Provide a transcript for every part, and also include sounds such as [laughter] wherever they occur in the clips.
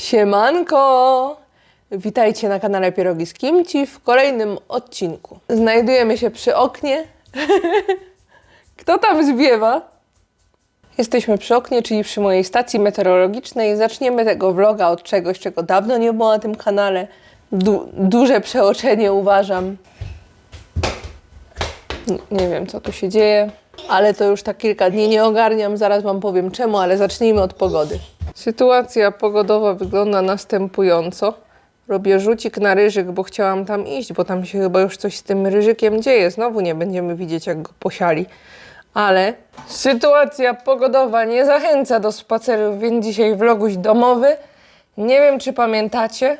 Siemanko! Witajcie na kanale Pierogi z Kimci w kolejnym odcinku. Znajdujemy się przy oknie. [laughs] Kto tam zwiewa? Jesteśmy przy oknie, czyli przy mojej stacji meteorologicznej. Zaczniemy tego vloga od czegoś, czego dawno nie było na tym kanale. Du- duże przeoczenie uważam. Nie wiem, co tu się dzieje, ale to już tak kilka dni nie ogarniam. Zaraz Wam powiem czemu, ale zacznijmy od pogody. Sytuacja pogodowa wygląda następująco. Robię rzucik na ryżyk, bo chciałam tam iść, bo tam się chyba już coś z tym ryżykiem dzieje. Znowu nie będziemy widzieć, jak go posiali. Ale sytuacja pogodowa nie zachęca do spacerów, więc dzisiaj vloguś domowy. Nie wiem, czy pamiętacie,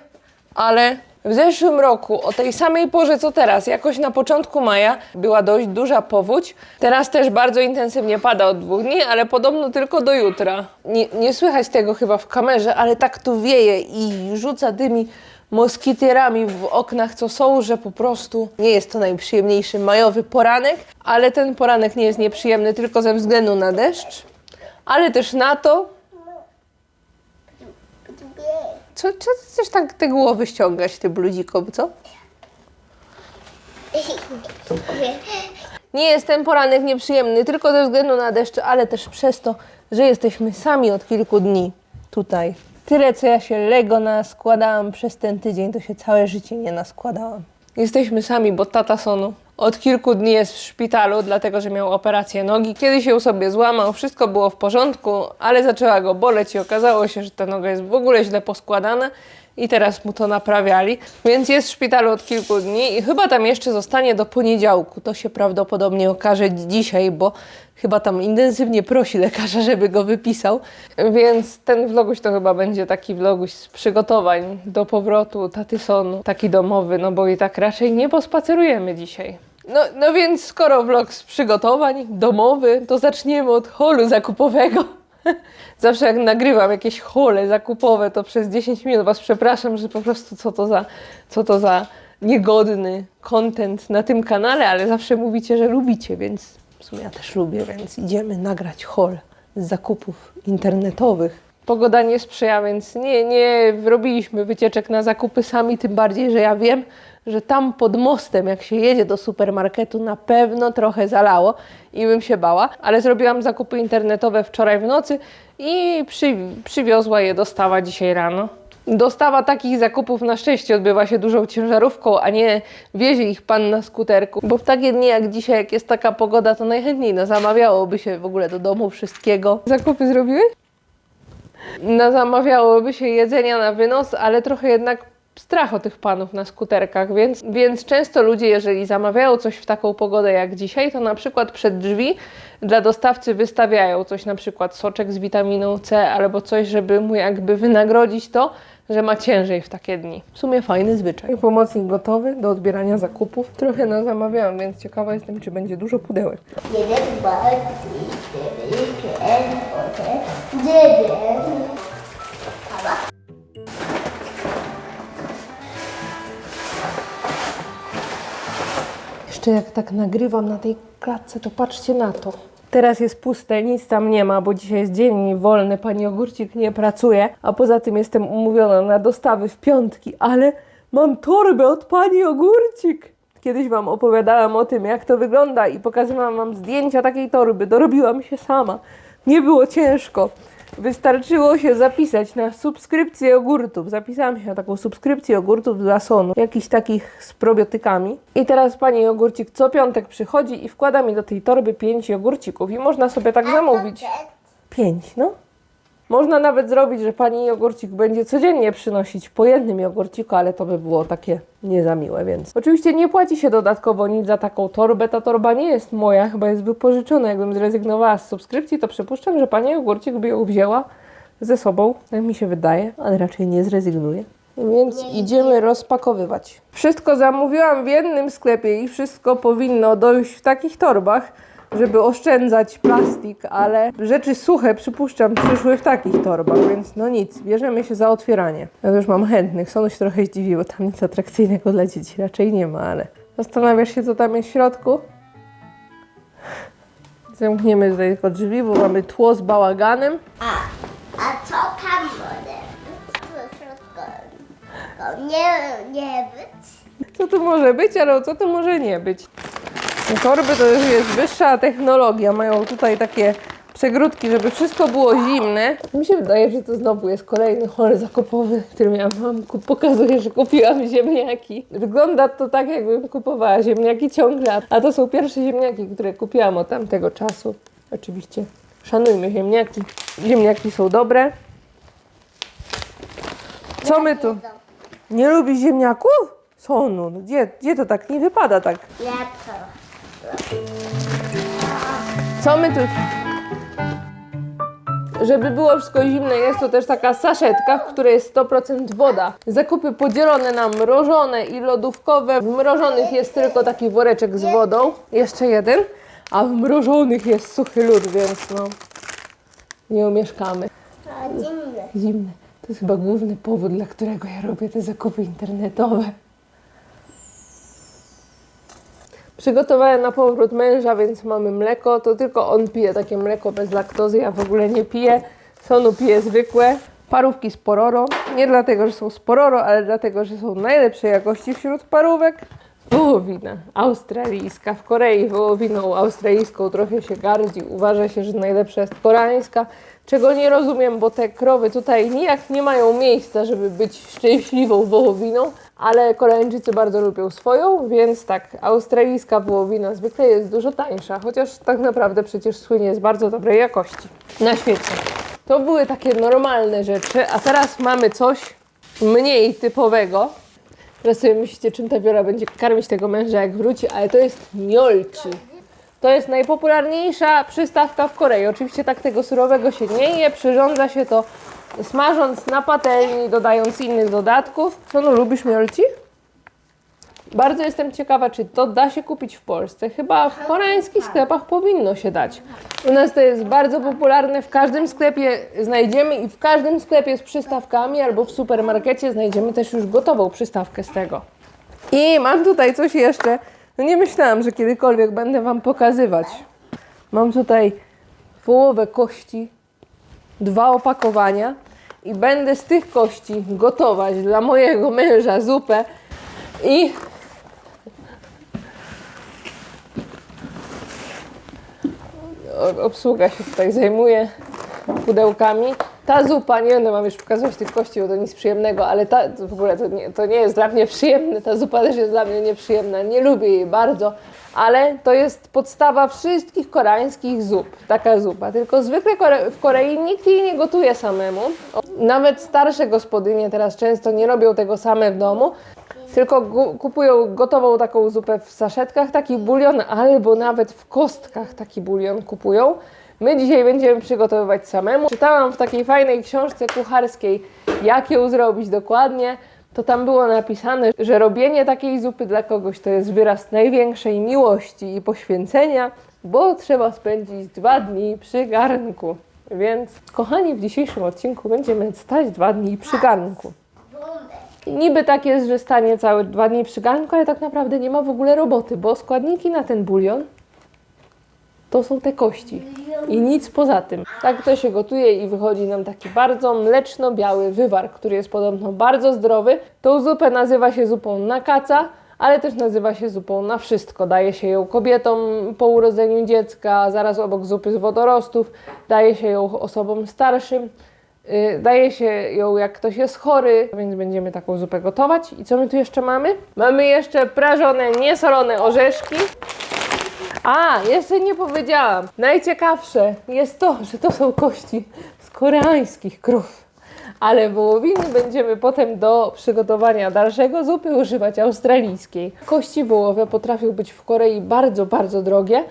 ale w zeszłym roku, o tej samej porze co teraz, jakoś na początku maja, była dość duża powódź. Teraz też bardzo intensywnie pada od dwóch dni, ale podobno tylko do jutra. Nie, nie słychać tego chyba w kamerze, ale tak tu wieje i rzuca tymi moskitierami w oknach, co są, że po prostu nie jest to najprzyjemniejszy majowy poranek, ale ten poranek nie jest nieprzyjemny tylko ze względu na deszcz, ale też na to, co, co ty chcesz tak te głowy ściągać, ty bludzikom, co? Nie jest ten poranek nieprzyjemny tylko ze względu na deszcz, ale też przez to, że jesteśmy sami od kilku dni tutaj. Tyle, co ja się Lego naskładałam przez ten tydzień, to się całe życie nie naskładałam. Jesteśmy sami, bo tata Sonu od kilku dni jest w szpitalu, dlatego że miał operację nogi. Kiedy się sobie złamał, wszystko było w porządku, ale zaczęła go boleć i okazało się, że ta noga jest w ogóle źle poskładana i teraz mu to naprawiali. Więc jest w szpitalu od kilku dni i chyba tam jeszcze zostanie do poniedziałku. To się prawdopodobnie okaże dzisiaj, bo chyba tam intensywnie prosi lekarza, żeby go wypisał. Więc ten vloguś to chyba będzie taki vloguś z przygotowań do powrotu taty Sonu, taki domowy, no bo i tak raczej nie pospacerujemy dzisiaj. No, no więc skoro vlog z przygotowań domowy, to zaczniemy od holu zakupowego. [laughs] Zawsze jak nagrywam jakieś hole zakupowe, to przez 10 minut Was przepraszam, że po prostu co to za, co to za niegodny content na tym kanale, ale zawsze mówicie, że lubicie, więc w sumie ja też lubię, więc idziemy nagrać hol z zakupów internetowych. Pogoda nie sprzyja, więc nie, nie robiliśmy wycieczek na zakupy sami, tym bardziej, że ja wiem, że tam pod mostem, jak się jedzie do supermarketu, na pewno trochę zalało i bym się bała, ale zrobiłam zakupy internetowe wczoraj w nocy i przy, przywiozła je dostawa dzisiaj rano. Dostawa takich zakupów na szczęście odbywa się dużą ciężarówką, a nie wiezie ich pan na skuterku. Bo w takie dni jak dzisiaj, jak jest taka pogoda, to najchętniej no, zamawiałoby się w ogóle do domu wszystkiego. Zakupy zrobiłeś? No, zamawiałoby się jedzenia na wynos, ale trochę jednak strach o tych panów na skuterkach, więc, więc często ludzie, jeżeli zamawiają coś w taką pogodę jak dzisiaj, to na przykład przed drzwi dla dostawcy wystawiają coś, na przykład soczek z witaminą C albo coś, żeby mu jakby wynagrodzić to, że ma ciężej w takie dni. W sumie fajny zwyczaj. Pomocnik gotowy do odbierania zakupów. Trochę na zamawiałam, więc ciekawa jestem, czy będzie dużo pudełek. Jeden, dwa, trzy, cztery, pięć, dziewięć. Jeszcze jak tak nagrywam na tej klatce, to patrzcie na to. Teraz jest puste, nic tam nie ma, bo dzisiaj jest dzień wolny, pani Ogórcik nie pracuje, a poza tym jestem umówiona na dostawy w piątki, ale mam torbę od pani Ogórcik. Kiedyś Wam opowiadałam o tym, jak to wygląda i pokazywałam Wam zdjęcia takiej torby. Dorobiłam się sama. Nie było ciężko. Wystarczyło się zapisać na subskrypcję jogurtów. Zapisałam się na taką subskrypcję jogurtów dla Sonu, jakichś takich z probiotykami. I teraz pani jogurcik co piątek przychodzi i wkłada mi do tej torby pięć jogurcików i można sobie tak zamówić. Pięć, no. Można nawet zrobić, że pani jogurcik będzie codziennie przynosić po jednym jogurciku, ale to by było takie nie za miłe, więc. Oczywiście nie płaci się dodatkowo nic za taką torbę. Ta torba nie jest moja, chyba jest wypożyczona. Jakbym zrezygnowała z subskrypcji, to przypuszczam, że pani jogurcik by ją wzięła ze sobą, tak mi się wydaje, ale raczej nie zrezygnuje. Więc idziemy rozpakowywać. Wszystko zamówiłam w jednym sklepie i wszystko powinno dojść w takich torbach, żeby oszczędzać plastik, ale rzeczy suche, przypuszczam, przyszły w takich torbach, więc no nic, bierzemy się za otwieranie. Ja już mam chętnych, Sonu się trochę zdziwiło, tam nic atrakcyjnego dla dzieci raczej nie ma, ale zastanawiasz się, co tam jest w środku? Zamkniemy tutaj tylko drzwi, bo mamy tło z bałaganem. A, a co tam może? Tego nie, nie być. Co to może być, ale co to może nie być? Torby to już jest wyższa technologia. Mają tutaj takie przegródki, żeby wszystko było zimne. Mi się wydaje, że to znowu jest kolejny chory zakupowy, który miałam. Mam, pokazuję, że kupiłam ziemniaki. Wygląda to tak, jakbym kupowała ziemniaki ciągle, a to są pierwsze ziemniaki, które kupiłam od tamtego czasu. Oczywiście szanujmy ziemniaki. Ziemniaki są dobre. Co my tu? Nie lubisz ziemniaków? Sonu, no gdzie, gdzie to tak nie wypada tak? Lepsze. Co my tu? Żeby było wszystko zimne, jest to też taka saszetka, w której jest 100% woda. Zakupy podzielone na mrożone i lodówkowe. W mrożonych jest tylko taki woreczek z wodą. Jeszcze jeden. A w mrożonych jest suchy lód, więc no nie umieszkamy. Zimne. Zimne. To jest chyba główny powód, dla którego ja robię te zakupy internetowe. Przygotowałem na powrót męża, więc mamy mleko. To tylko on pije takie mleko bez laktozy. Ja w ogóle nie piję. Sonu pije zwykłe. Parówki z pororo. Nie dlatego, że są z pororo, ale dlatego, że są najlepszej jakości wśród parówek. Wołowina australijska. W Korei wołowiną australijską trochę się gardzi. Uważa się, że najlepsza jest koreańska. Czego nie rozumiem, bo te krowy tutaj nijak nie mają miejsca, żeby być szczęśliwą wołowiną, ale Koreańczycy bardzo lubią swoją, więc tak, australijska wołowina zwykle jest dużo tańsza, chociaż tak naprawdę przecież słynie z bardzo dobrej jakości na świecie. To były takie normalne rzeczy, a teraz mamy coś mniej typowego. Teraz sobie myślicie, czym ta Wiora będzie karmić tego męża, jak wróci, ale to jest miolci. To jest najpopularniejsza przystawka w Korei. Oczywiście tak tego surowego się nie je, przyrządza się to smażąc na patelni, dodając innych dodatków. Co no, lubisz miolci? Bardzo jestem ciekawa, czy to da się kupić w Polsce. Chyba w koreańskich sklepach powinno się dać. U nas to jest bardzo popularne, w każdym sklepie znajdziemy i w każdym sklepie z przystawkami albo w supermarkecie znajdziemy też już gotową przystawkę z tego. I mam tutaj coś jeszcze. No nie myślałam, że kiedykolwiek będę Wam pokazywać. Mam tutaj wołowe kości, dwa opakowania i będę z tych kości gotować dla mojego męża zupę i obsługa się tutaj zajmuje pudełkami. Ta zupa, nie będę wam już pokazywać tych kości, bo to nic przyjemnego, ale ta, w ogóle to nie, to nie jest dla mnie przyjemne, ta zupa też jest dla mnie nieprzyjemna, nie lubię jej bardzo, ale to jest podstawa wszystkich koreańskich zup, taka zupa. Tylko zwykle w Korei nikt jej nie gotuje samemu. Nawet starsze gospodynie teraz często nie robią tego same w domu, tylko kupują gotową taką zupę w saszetkach, taki bulion, albo nawet w kostkach taki bulion kupują. My dzisiaj będziemy przygotowywać samemu. Czytałam w takiej fajnej książce kucharskiej, jak ją zrobić dokładnie. To tam było napisane, że robienie takiej zupy dla kogoś to jest wyraz największej miłości i poświęcenia, bo trzeba spędzić dwa dni przy garnku. Więc, kochani, w dzisiejszym odcinku będziemy stać dwa dni przy garnku. Niby tak jest, że stanie całe dwa dni przy garnku, ale tak naprawdę nie ma w ogóle roboty, bo składniki na ten bulion to są te kości i nic poza tym. Tak to się gotuje i wychodzi nam taki bardzo mleczno-biały wywar, który jest podobno bardzo zdrowy. Tą zupę nazywa się zupą na kaca, ale też nazywa się zupą na wszystko. Daje się ją kobietom po urodzeniu dziecka, zaraz obok zupy z wodorostów, daje się ją osobom starszym. Y, Daje się ją jak ktoś jest chory, więc będziemy taką zupę gotować. I co my tu jeszcze mamy? Mamy jeszcze prażone, niesolone orzeszki. A, jeszcze nie powiedziałam. Najciekawsze jest to, że to są kości z koreańskich krów. Ale wołowiny będziemy potem do przygotowania dalszego zupy używać australijskiej. Kości wołowe potrafią być w Korei bardzo, bardzo drogie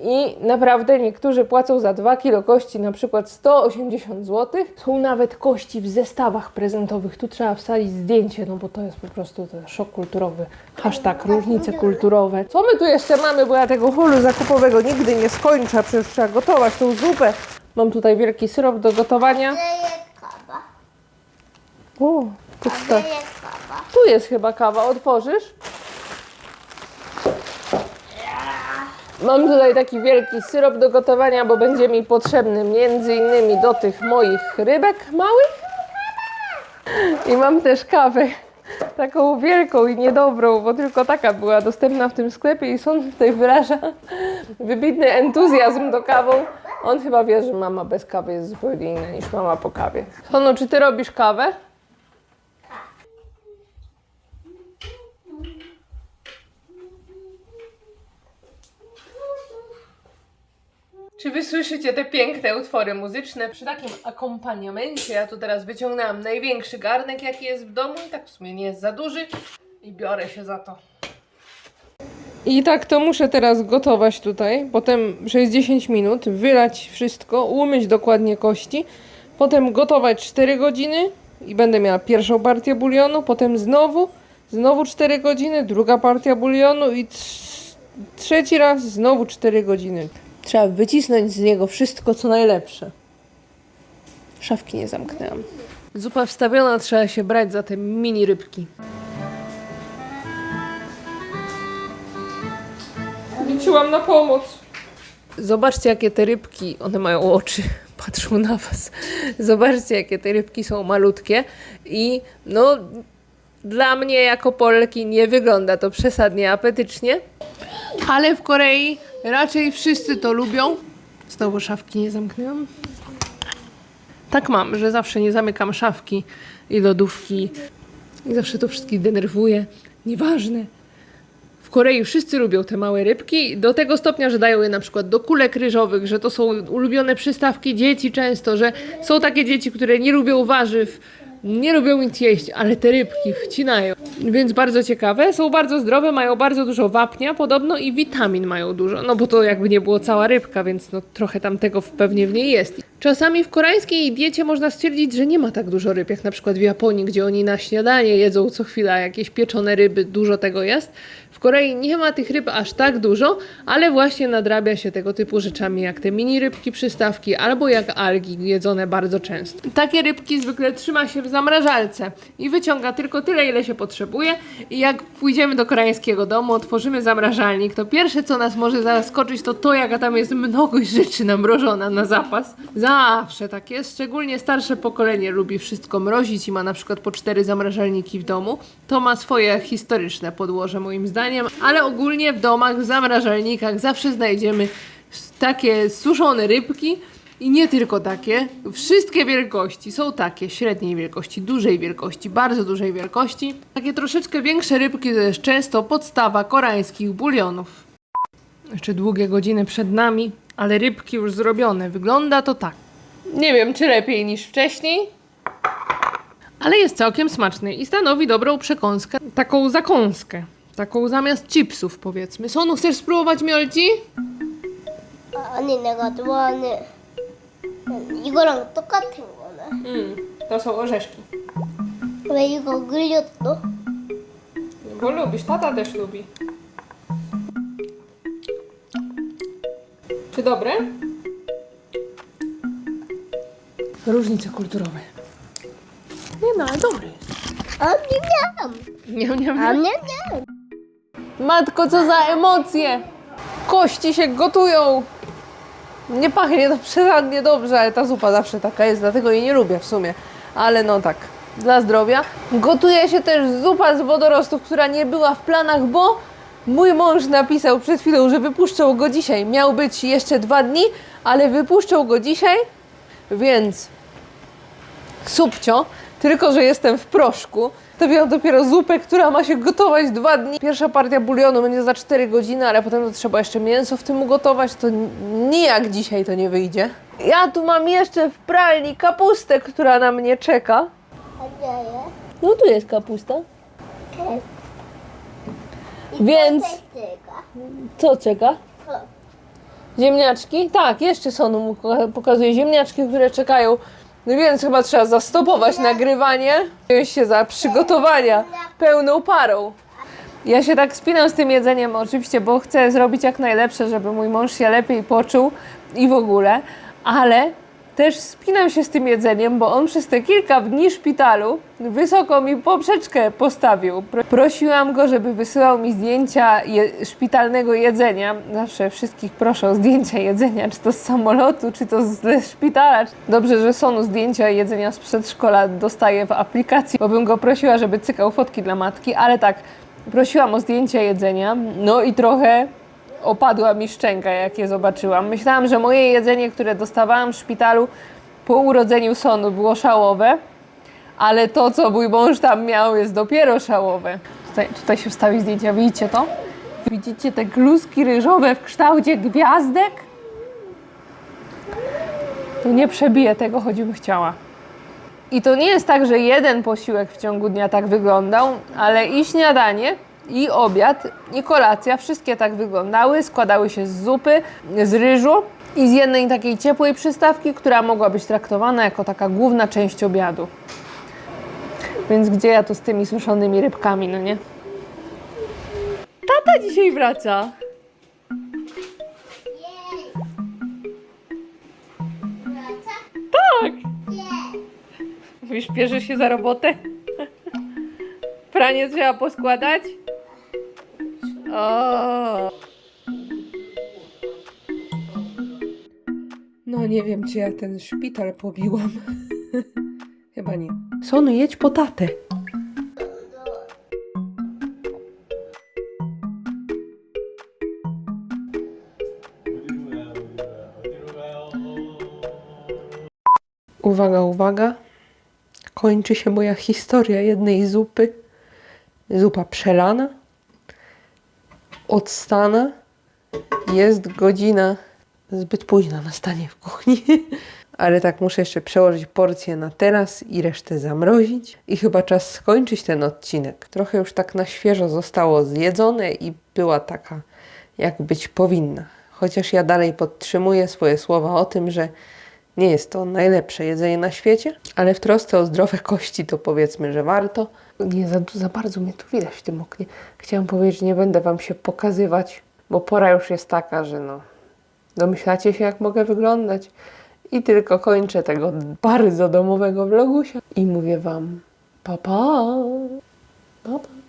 i naprawdę niektórzy płacą za 2 kilo kości na przykład 180 zł. Są nawet kości w zestawach prezentowych. Tu trzeba wsadzić zdjęcie, no bo to jest po prostu ten szok kulturowy. Hashtag różnice kulturowe. Co my tu jeszcze mamy, bo ja tego holu zakupowego nigdy nie skończę, przecież trzeba gotować tą zupę. Mam tutaj wielki syrop do gotowania. O, to jest tak. Leje kawa. Tu jest chyba kawa, otworzysz? Mam tutaj taki wielki syrop do gotowania, bo będzie mi potrzebny między innymi do tych moich rybek małych. I mam też kawę. taką wielką i niedobrą, bo tylko taka była dostępna w tym sklepie i Son tutaj wyraża wybitny entuzjazm do kawą. On chyba wie, że mama bez kawy jest zupełnie inna niż mama po kawie. Sonu, czy ty robisz kawę? Czy wy słyszycie te piękne utwory muzyczne? Przy takim akompaniamencie ja tu teraz wyciągnęłam największy garnek, jaki jest w domu i tak w sumie nie jest za duży i biorę się za to. I tak to muszę teraz gotować tutaj, potem przez 10 minut wylać wszystko, umyć dokładnie kości, potem gotować 4 godziny i będę miała pierwszą partię bulionu, potem znowu, znowu 4 godziny, druga partia bulionu i trz- trzeci raz znowu 4 godziny. Trzeba wycisnąć z niego wszystko, co najlepsze. Szafki nie zamknęłam. Zupa wstawiona, trzeba się brać za te mini rybki. Liczyłam na pomoc. Zobaczcie, jakie te rybki, one mają oczy, [laughs] patrzą na was. Zobaczcie, jakie te rybki są malutkie i no dla mnie jako Polki nie wygląda to przesadnie apetycznie, ale w Korei raczej wszyscy to lubią. Znowu szafki nie zamknęłam. Tak mam, że zawsze nie zamykam szafki i lodówki i zawsze to wszystkich denerwuje. Nieważne. W Korei wszyscy lubią te małe rybki do tego stopnia, że dają je na przykład do kulek ryżowych, że to są ulubione przystawki dzieci często, że są takie dzieci, które nie lubią warzyw, nie lubią nic jeść, ale te rybki wcinają. Więc bardzo ciekawe, są bardzo zdrowe, mają bardzo dużo wapnia podobno i witamin mają dużo, no bo to jakby nie było cała rybka, więc no trochę tam tego pewnie w niej jest. Czasami w koreańskiej diecie można stwierdzić, że nie ma tak dużo ryb, jak na przykład w Japonii, gdzie oni na śniadanie jedzą co chwila jakieś pieczone ryby, dużo tego jest. W Korei nie ma tych ryb aż tak dużo, ale właśnie nadrabia się tego typu rzeczami jak te mini rybki przystawki albo jak algi jedzone bardzo często. Takie rybki zwykle trzyma się w zamrażalce i wyciąga tylko tyle, ile się potrzebuje i jak pójdziemy do koreańskiego domu, otworzymy zamrażalnik, to pierwsze co nas może zaskoczyć to to, jaka tam jest mnogość rzeczy namrożona na zapas. Zawsze tak jest, szczególnie starsze pokolenie lubi wszystko mrozić i ma na przykład po cztery zamrażalniki w domu. To ma swoje historyczne podłoże moim zdaniem, ale ogólnie w domach, w zamrażalnikach zawsze znajdziemy takie suszone rybki i nie tylko takie. Wszystkie wielkości są takie, średniej wielkości, dużej wielkości, bardzo dużej wielkości. Takie troszeczkę większe rybki to jest często podstawa koreańskich bulionów. Jeszcze długie godziny przed nami, ale rybki już zrobione. Wygląda to tak. Nie wiem, czy lepiej niż wcześniej, ale jest całkiem smaczny i stanowi dobrą przekąskę. Taką zakąskę. Taką zamiast chipsów, powiedzmy. Sonu, chcesz spróbować miolci? 아니 내가 좋아하는 이거랑 똑같은 거네. Mm, to są orzeszki. 왜 이거 그렸어? Bo lubisz, tata też lubi. Czy dobre? Różnice kulturowe. Nie no, ale dobry jest. 아니야. Nie, nie, 아니야. Matko, co za emocje! Kości się gotują! Nie pachnie to przesadnie dobrze, ale ta zupa zawsze taka jest, dlatego jej nie lubię w sumie. Ale no tak, dla zdrowia. Gotuje się też zupa z wodorostów, która nie była w planach, bo mój mąż napisał przed chwilą, że wypuszczą go dzisiaj. Miał być jeszcze dwa dni, ale wypuszczą go dzisiaj, więc subcio, tylko że jestem w proszku. Stawiam dopiero zupę, która ma się gotować dwa dni. Pierwsza partia bulionu będzie za 4 godziny, ale potem to trzeba jeszcze mięso w tym ugotować. To nijak dzisiaj to nie wyjdzie. Ja tu mam jeszcze w pralni kapustę, która na mnie czeka. A gdzie jest? No tu jest kapusta. Więc co czeka? Co? Ziemniaczki? Tak, jeszcze Sonu mu pokazuje ziemniaczki, które czekają no więc chyba trzeba zastopować nagrywanie. Wziąć się za przygotowania pełną parą. Ja się tak spinam z tym jedzeniem oczywiście, bo chcę zrobić jak najlepsze, żeby mój mąż się lepiej poczuł i w ogóle, ale też spinam się z tym jedzeniem, bo on przez te kilka dni szpitalu wysoko mi poprzeczkę postawił. Pro- Prosiłam go, żeby wysyłał mi zdjęcia je- szpitalnego jedzenia. Zawsze wszystkich proszę o zdjęcia jedzenia, czy to z samolotu, czy to ze szpitala. Dobrze, że Sonu zdjęcia jedzenia z przedszkola dostaje w aplikacji, bo bym go prosiła, żeby cykał fotki dla matki, ale tak, prosiłam o zdjęcia jedzenia, no i trochę opadła mi szczęka, jak je zobaczyłam. Myślałam, że moje jedzenie, które dostawałam w szpitalu po urodzeniu Sonu było szałowe, ale to, co mój mąż tam miał, jest dopiero szałowe. Tutaj, tutaj się wstawi zdjęcia, widzicie to? Widzicie te kluski ryżowe w kształcie gwiazdek? To nie przebiję tego, choćbym chciała. I to nie jest tak, że jeden posiłek w ciągu dnia tak wyglądał, ale i śniadanie, i obiad, i kolacja, wszystkie tak wyglądały. Składały się z zupy, z ryżu i z jednej takiej ciepłej przystawki, która mogła być traktowana jako taka główna część obiadu. Więc gdzie ja tu z tymi suszonymi rybkami, no nie? Tata dzisiaj wraca. Tak. Mówisz, bierzesz się za robotę? Pranie trzeba poskładać? No nie wiem, czy ja ten szpital pobiłam. [laughs] Chyba nie. Sonu, jedź po tatę. Uwaga, uwaga. Kończy się moja historia jednej zupy. Zupa przelana, odstana. Jest godzina zbyt późna na stanie w kuchni. [laughs] Ale tak muszę jeszcze przełożyć porcję na teraz i resztę zamrozić. I chyba czas skończyć ten odcinek. Trochę już tak na świeżo zostało zjedzone i była taka, jak być powinna. Chociaż ja dalej podtrzymuję swoje słowa o tym, że nie jest to najlepsze jedzenie na świecie, ale w trosce o zdrowe [laughs] kości to powiedzmy, że warto. Nie, za, za bardzo mnie tu widać w tym oknie. Chciałam powiedzieć, że nie będę Wam się pokazywać, bo pora już jest taka, że no, domyślacie się, jak mogę wyglądać. I tylko kończę tego bardzo domowego vlogusia i mówię Wam pa pa, pa, pa.